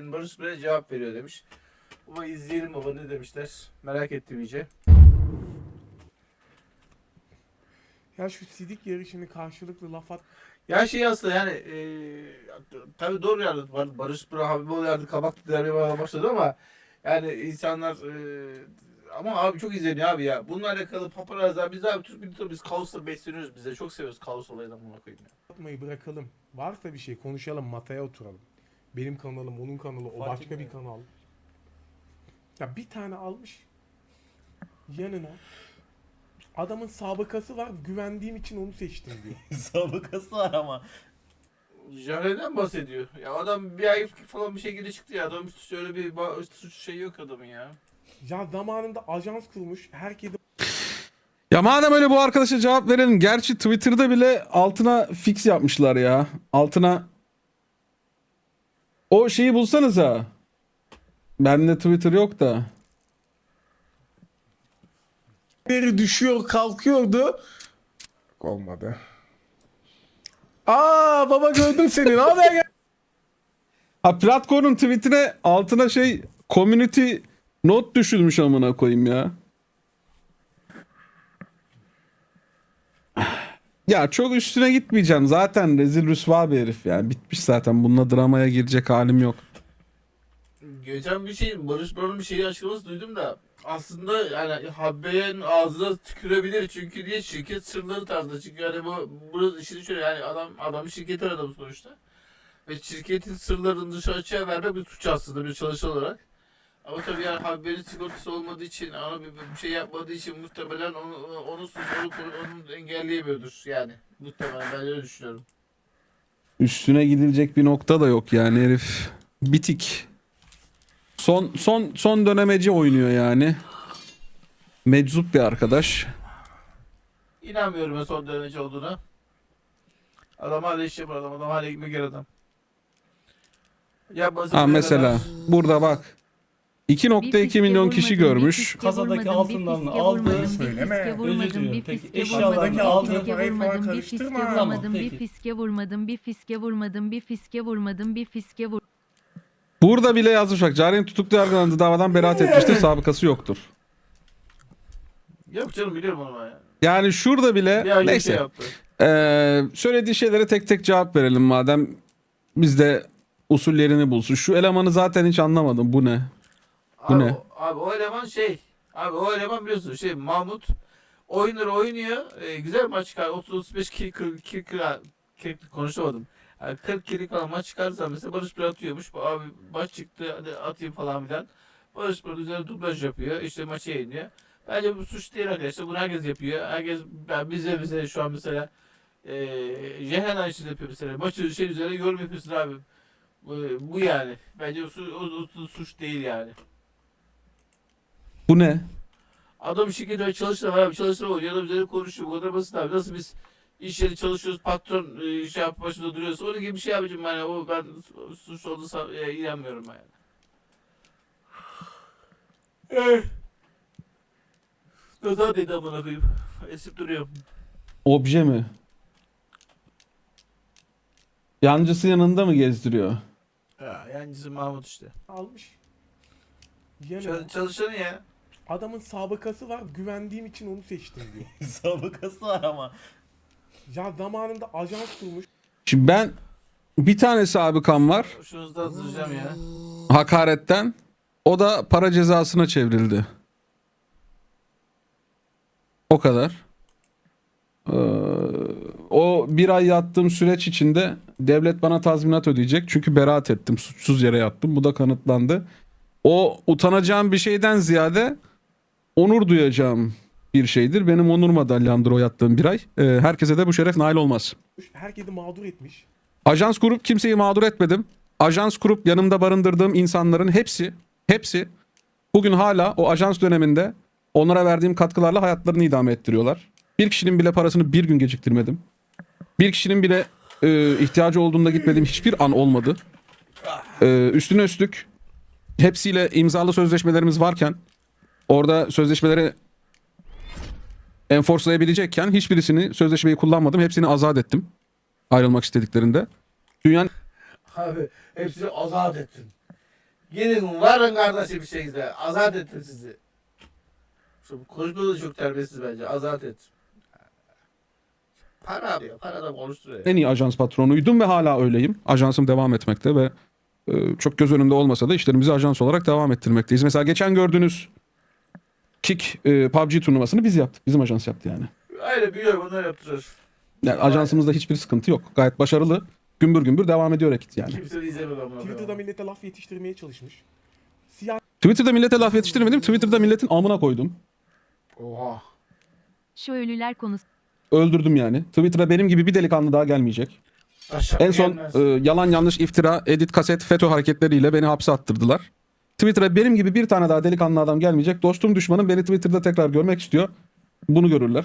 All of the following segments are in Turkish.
Barış Bey'e cevap veriyor demiş. Ama izleyelim baba ne demişler. Merak ettim iyice. Ya şu sidik yarışını karşılıklı laf at. Ya şey aslında yani e, tabii doğru yani Bar- Barış Bey Habiboğlu yardı kabak derbi başladı ama yani insanlar e, ama abi çok izleniyor abi ya. Bununla alakalı paparazlar biz abi Türk milleti biz kaosla besleniyoruz bize. Çok seviyoruz kaos olayından buna koyayım ya. atmayı bırakalım. Varsa bir şey konuşalım masaya oturalım. Benim kanalım, onun kanalı, o Fark başka bir etmiyor. kanal. Ya bir tane almış yanına adamın sabıkası var güvendiğim için onu seçtim diyor. Sabıkası var ama. Jare'den bahsediyor. Ya adam bir ay falan bir şekilde çıktı ya. Adam hiç öyle bir ba- suç şey yok adamın ya. Ya zamanında ajans kurmuş. Herkese Ya madem öyle bu arkadaşa cevap verelim. Gerçi Twitter'da bile altına fix yapmışlar ya. Altına o şeyi bulsanıza. Bende Twitter yok da. beri düşüyor kalkıyordu. Olmadı. Aa baba gördüm seni. Ne haber ya? Ha Platkor'un tweetine altına şey community not düşülmüş amına koyayım ya. Ya çok üstüne gitmeyeceğim. Zaten rezil rüsva bir herif yani. Bitmiş zaten. Bununla dramaya girecek halim yok. Geçen bir şey Barış Baron'un bir şeyi açıklaması duydum da aslında yani Habbe'nin ağzına tükürebilir çünkü diye şirket sırları tarzında çünkü yani bu burası işini şöyle yani adam adam şirketin adamı sonuçta ve şirketin sırlarını dışarı açığa vermek bir suç aslında bir çalışan olarak ama tabii yani Habbe'nin sigortası olmadığı için ona bir, bir şey yapmadığı için muhtemelen onu onu onu, onu engelleyemiyordur yani muhtemelen ben öyle düşünüyorum. Üstüne gidilecek bir nokta da yok yani herif. Bitik. Son son son dönemeci oynuyor yani. Meczup bir arkadaş. İnanmıyorum ben son derece olduğuna. Adam hala iş yapar adam, adam hala ekmek yer adam. Yapması Ha mesela kadar- burada bak. 2.2 milyon kişi görmüş. Kasadaki altından aldı. Söyleme. Özür diliyorum. Peki, eşyalarını aldı. parayı falan karıştırma. Tamam, vurmadım, bir peki. fiske vurmadım, bir fiske vurmadım, bir fiske vurmadım, bir fiske vur. Burada bile yazmış bak. Cari'nin tutuklu yargılandığı davadan beraat etmiştir. Sabıkası yoktur. Yok canım biliyorum onu ben ya. Yani şurada bile Bir ay şey neyse. yaptı. Ee, söylediği şeylere tek tek cevap verelim madem. Biz de usullerini bulsun. Şu elemanı zaten hiç anlamadım. Bu ne? Bu Abi, ne? o- abi o eleman şey. Abi o eleman biliyorsun şey Mahmut oyunları oynuyor. E, güzel maç çıkar. 30-35 kill, 40, kill, kill, kill, konuşamadım. Yani 40 kill falan maç çıkarsa mesela Barış bir atıyormuş. Bu Abi maç çıktı hadi atayım falan filan. Barış bir üzerine dublaj yapıyor. İşte maçı yayınlıyor. Bence bu suç değil arkadaşlar. Bunu herkes yapıyor. Herkes ben bize bize şu an mesela e, Jehen aynısını yapıyor mesela. Maçı şey üzerine yorum yapıyorsun abi. Bu, bu yani. Bence o, su- o, o suç değil yani. Bu ne? Adam şirkette çalışır var abi çalışır o ya da üzerine konuşuyor. Bu kadar basit abi. Nasıl biz iş yeri çalışıyoruz patron e, şey yap başında duruyorsa onun gibi bir şey abicim yani o ben su- suç olduğu sa- e, inanmıyorum ben yani. Eh. Nazar dedi amına koyayım. Esip duruyor. Obje mi? Yancısı yanında mı gezdiriyor? Ya yancısı Mahmut işte. almış Çal- çalışanı ya. Adamın sabıkası var güvendiğim için onu seçtim diyor. Sabıkası var ama. Ya zamanında ajans kurmuş. Şimdi ben bir tane sabıkam var. Şunuzu da hatırlayacağım ya. Hakaretten. O da para cezasına çevrildi. O kadar. Ee, o bir ay yattığım süreç içinde devlet bana tazminat ödeyecek. Çünkü beraat ettim. Suçsuz yere yattım. Bu da kanıtlandı. O utanacağım bir şeyden ziyade onur duyacağım bir şeydir. Benim onur madalyamdır o yattığım bir ay. Ee, herkese de bu şeref nail olmaz. Herkesi mağdur etmiş. Ajans kurup kimseyi mağdur etmedim. Ajans kurup yanımda barındırdığım insanların hepsi, hepsi bugün hala o ajans döneminde onlara verdiğim katkılarla hayatlarını idame ettiriyorlar. Bir kişinin bile parasını bir gün geciktirmedim. Bir kişinin bile e, ihtiyacı olduğunda gitmediğim hiçbir an olmadı. E, üstüne üstlük hepsiyle imzalı sözleşmelerimiz varken orada sözleşmeleri enforcelayabilecekken hiçbirisini sözleşmeyi kullanmadım. Hepsini azat ettim ayrılmak istediklerinde. Dünyanın Abi hepsini azat ettin. Gidin varın kardeşim bir şekilde. Azat ettim sizi. Şu konuşma da çok terbiyesiz bence. Azat et. Para diyor. Para da konuşturuyor. en iyi ajans patronuydum ve hala öyleyim. Ajansım devam etmekte ve e, çok göz önünde olmasa da işlerimizi ajans olarak devam ettirmekteyiz. Mesela geçen gördüğünüz Kick e, PUBG turnuvasını biz yaptık. Bizim ajans yaptı yani. Öyle biliyorum onlar yaptırır. Yani ajansımızda hiçbir sıkıntı yok. Gayet başarılı. Gümbür gümbür devam ediyor ekit yani. Kimse de izlemez ama. Twitter'da millete laf yetiştirmeye çalışmış. Siyah Twitter'da millete laf yetiştirmedim. Twitter'da milletin amına koydum. Oha. Şu ölüler konusu Öldürdüm yani. Twitter'a benim gibi bir delikanlı daha gelmeyecek. Aşağı En son gelmez. e, yalan yanlış iftira, edit kaset, FETÖ hareketleriyle beni hapse attırdılar. Twitter'a benim gibi bir tane daha delikanlı adam gelmeyecek. Dostum düşmanım beni Twitter'da tekrar görmek istiyor. Bunu görürler.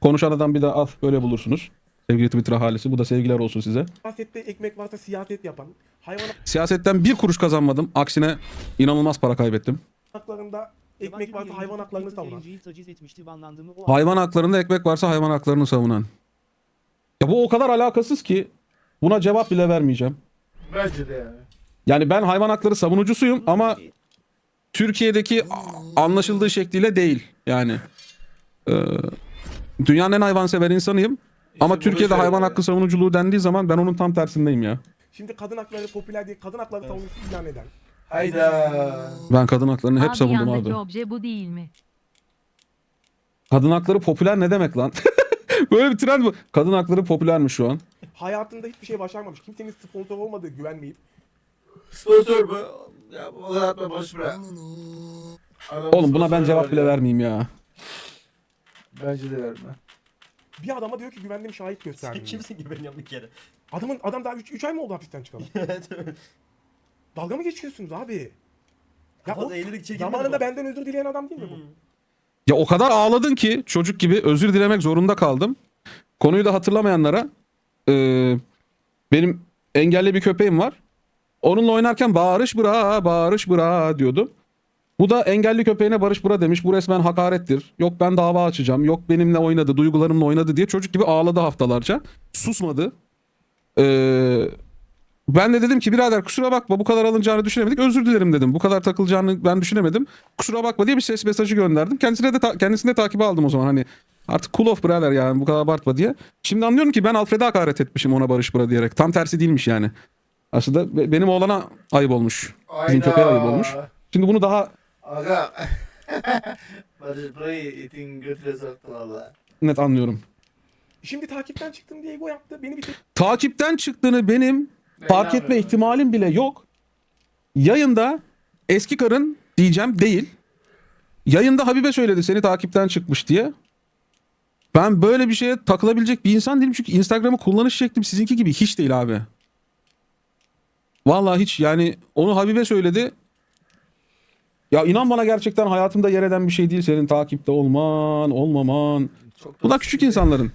Konuşan adam bir daha al böyle bulursunuz. Sevgili Twitter ahalisi bu da sevgiler olsun size. siyasette ekmek varsa siyaset yapan, hayvan Siyasetten bir kuruş kazanmadım. Aksine inanılmaz para kaybettim. haklarında ekmek varsa hayvan haklarını savunan. Hayvan haklarında ekmek varsa hayvan haklarını savunan. Ya bu o kadar alakasız ki buna cevap bile vermeyeceğim. Bence de yani. Yani ben hayvan hakları savunucusuyum ama Türkiye'deki anlaşıldığı şekliyle değil. Yani Ee, dünyanın en hayvansever insanıyım. Ama bunu Türkiye'de şöyle- hayvan hakkı savunuculuğu dendiği zaman ben onun tam tersindeyim ya. Şimdi kadın hakları popüler diye kadın hakları savunucusu ilan eden. Hayda. Ben kadın haklarını hep abi savundum yandaki abi. obje bu değil mi? Kadın hakları popüler ne demek lan? Böyle bir trend bu. Kadın hakları popülermiş şu an. Hayatında hiçbir şey başarmamış. Kimsenin sponsor olmadığı güvenmeyip. Sponsor mu? Ya o kadar atma boş bırak. Adam Oğlum buna ben sponsor cevap bile ya. vermeyeyim ya. Bence de verme. Bir adama diyor ki güvendiğim şahit Sen gösterdim. diyor. kimsin güveniyorum bir kere. Adamın adam daha 3 ay mı oldu hapisten çıkalı? evet. Dalga mı geçiyorsunuz abi? Ya o Kafada eğilerek çekilmedi zamanında bu. benden özür dileyen adam değil mi bu? Hmm. Ya o kadar ağladın ki çocuk gibi özür dilemek zorunda kaldım. Konuyu da hatırlamayanlara e, benim engelli bir köpeğim var. Onunla oynarken bağırış bıra bağırış bıra diyordum. Bu da engelli köpeğine barış bıra demiş. Bu resmen hakarettir. Yok ben dava açacağım. Yok benimle oynadı, duygularımla oynadı diye çocuk gibi ağladı haftalarca. Susmadı. Ee, ben de dedim ki birader kusura bakma bu kadar alınacağını düşünemedik. Özür dilerim dedim. Bu kadar takılacağını ben düşünemedim. Kusura bakma diye bir ses mesajı gönderdim. Kendisine de ta- kendisini de takibe aldım o zaman hani artık cool off birader yani bu kadar abartma diye. Şimdi anlıyorum ki ben Alfred'e hakaret etmişim ona barış bıra diyerek. Tam tersi değilmiş yani. Aslında be- benim oğlana ayıp olmuş. Bizim köpeğe ayıp olmuş. Şimdi bunu daha Aga. Barış burayı itin götüre soktu valla. net anlıyorum. Şimdi takipten çıktım diye ego yaptı. Beni bir tek Takipten çıktığını benim fark etme ihtimalim bile yok. Yayında eski karın diyeceğim değil. Yayında Habibe söyledi seni takipten çıkmış diye. Ben böyle bir şeye takılabilecek bir insan değilim çünkü Instagram'ı kullanış şeklim sizinki gibi hiç değil abi. Vallahi hiç yani onu Habibe söyledi. Ya inan bana gerçekten hayatımda yer eden bir şey değil senin takipte olman, olmaman. Çok Bunlar küçük insanların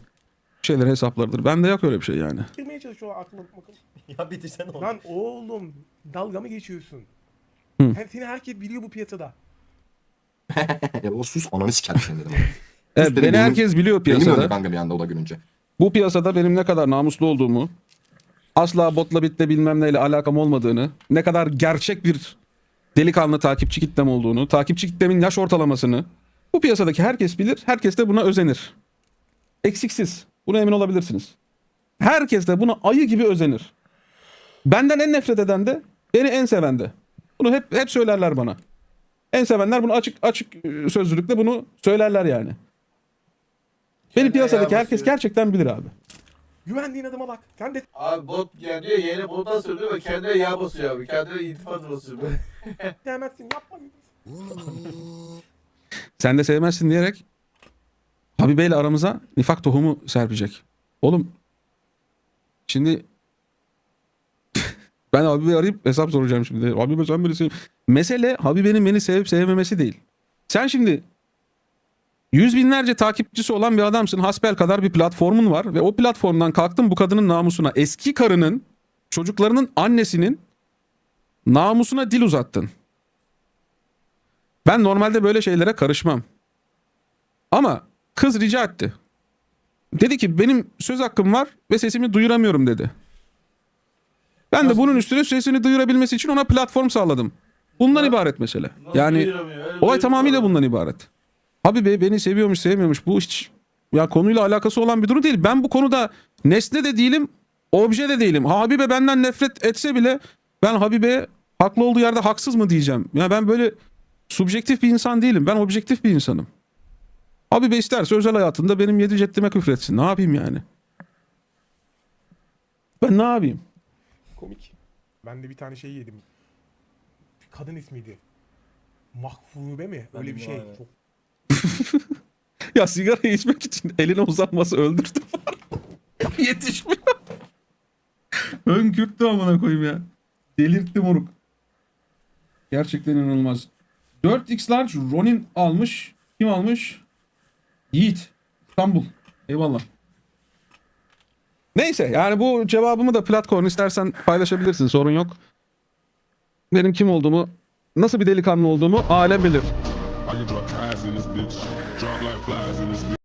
şeyleri hesaplarıdır. Bende yok öyle bir şey yani. girmeye çalışıyorlar aklıma. bakın. Ya bitirsene onu. Lan oğlum dalga mı geçiyorsun? Hı. Hem seni herkes biliyor bu piyasada. ya o sus ananı siker senin dedim. Evet, beni benim- herkes biliyor Benim piyasada. kanka bir anda o da gülünce. Bu piyasada benim ne kadar namuslu olduğumu, asla botla bitle bilmem neyle alakam olmadığını, ne kadar gerçek bir delikanlı takipçi kitlem olduğunu, takipçi kitlemin yaş ortalamasını bu piyasadaki herkes bilir, herkes de buna özenir. Eksiksiz. Buna emin olabilirsiniz. Herkes de buna ayı gibi özenir. Benden en nefret eden de, beni en seven de. Bunu hep hep söylerler bana. En sevenler bunu açık açık e, sözlülükle bunu söylerler yani. Beni piyasadaki herkes gerçekten bilir abi. Güvendiğin adama bak. Sen de Abi bot yani diyor yeni bottan söylüyor ve kendine yağ basıyor abi. Kendine iltifat basıyor sevmezsin yapma. Sen de sevmezsin diyerek Habibe ile aramıza nifak tohumu serpecek. Oğlum şimdi ben Habibe'yi arayıp hesap soracağım şimdi. Habibe sen beni sev... Mesele Habibe'nin beni sevip sevmemesi değil. Sen şimdi yüz binlerce takipçisi olan bir adamsın. Hasbel kadar bir platformun var ve o platformdan kalktın bu kadının namusuna eski karının çocuklarının annesinin namusuna dil uzattın. Ben normalde böyle şeylere karışmam. Ama kız rica etti. Dedi ki benim söz hakkım var ve sesimi duyuramıyorum dedi. Ben de Nasıl? bunun üstüne sesini duyurabilmesi için ona platform sağladım. Bundan ibaret mesele. Nasıl Yani duyuramıyor? Öyle olay duyuramıyor. tamamıyla bundan ibaret. Abi be beni seviyormuş sevmiyormuş bu hiç ya konuyla alakası olan bir durum değil. Ben bu konuda nesne de değilim, obje de değilim. Habibe benden nefret etse bile ben Habibe haklı olduğu yerde haksız mı diyeceğim. Ya ben böyle subjektif bir insan değilim. Ben objektif bir insanım. Habibe isterse özel hayatında benim yedi ceddime küfretsin. Ne yapayım yani? Ben ne yapayım? Komik. Ben de bir tane şey yedim. Kadın ismiydi. Mahfube mi? Ben Öyle bir şey. Çok Ya sigara içmek için eline uzatması öldürdü. Yetişmiyor. Hönkürttü amına koyayım ya. Delirtti moruk. Gerçekten inanılmaz. 4x large Ronin almış. Kim almış? Yiğit. İstanbul. Eyvallah. Neyse yani bu cevabımı da platform istersen paylaşabilirsin sorun yok. Benim kim olduğumu, nasıl bir delikanlı olduğumu alem bilir. I can drop eyes in this bitch. Drop like flies in this bitch.